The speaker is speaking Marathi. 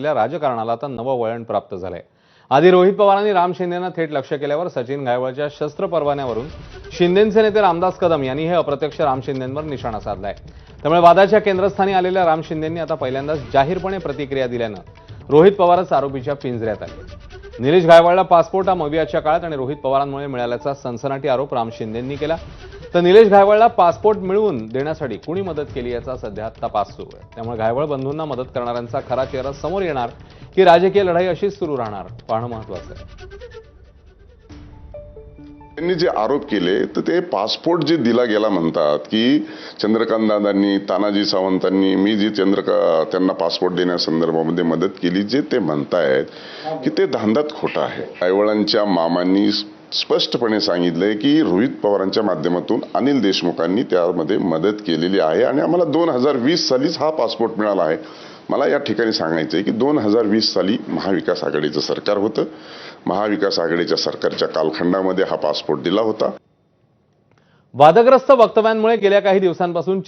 असलेल्या राजकारणाला आता नवं वळण प्राप्त झालंय. आधी रोहित पवारांनी राम शिंदेना थेट लक्ष केल्यावर सचिन घायवळच्या शस्त्र परवान्यावरून शिंदेचे नेते रामदास कदम यांनी हे अप्रत्यक्ष राम शिंदेंवर निशाणा साधलाय. त्यामुळे वादाच्या केंद्रस्थानी आलेल्या राम शिंदेंनी आता पहिल्यांदाच जाहीरपणे प्रतिक्रिया दिल्यानं रोहित पवारच आरोपीच्या पिंजऱ्यात आले. निलेश गायवाळला पासपोर्ट हा मवियाच्या काळात आणि रोहित पवारांमुळे मिळाल्याचा सनसनाटी आरोप राम शिंदेंनी केला. तर निलेश घायवळला पासपोर्ट मिळवून देण्यासाठी कुणी मदत केली याचा सध्या तपास सुरू आहे. त्यामुळे घायवळ बंधूंना मदत करणाऱ्यांचा खरा चेहरा समोर येणार की राजकीय लढाई अशीच सुरू राहणार पाहणं महत्वाचं आहे. त्यांनी जे आरोप केले तर ते पासपोर्ट जे दिला गेला म्हणतात की चंद्रकांत दादांनी तानाजी सावंतांनी मी जी चंद्रका त्यांना पासपोर्ट देण्यासंदर्भामध्ये मदत केली जे ते म्हणतायत की ते धांदात खोटं आहे. ऐवळांच्या मामांनी स्पष्टपणे सांगितलंय की रोहित पवारांच्या माध्यमातून अनिल देशमुखांनी त्यामध्ये मदत केलेली आहे आणि आम्हाला दोन हजार वीस सालीच हा पासपोर्ट मिळाला आहे. मला या ठिकाणी सांगायचं आहे की दोन हजार वीस साली महाविकास आघाडीचं सरकार होतं. महाविकास आघाडीच्या सरकारच्या कालखंडामध्ये हा पासपोर्ट दिला होता. वादग्रस्त वक्तव्यांमुळे गेल्या काही दिवसांपासून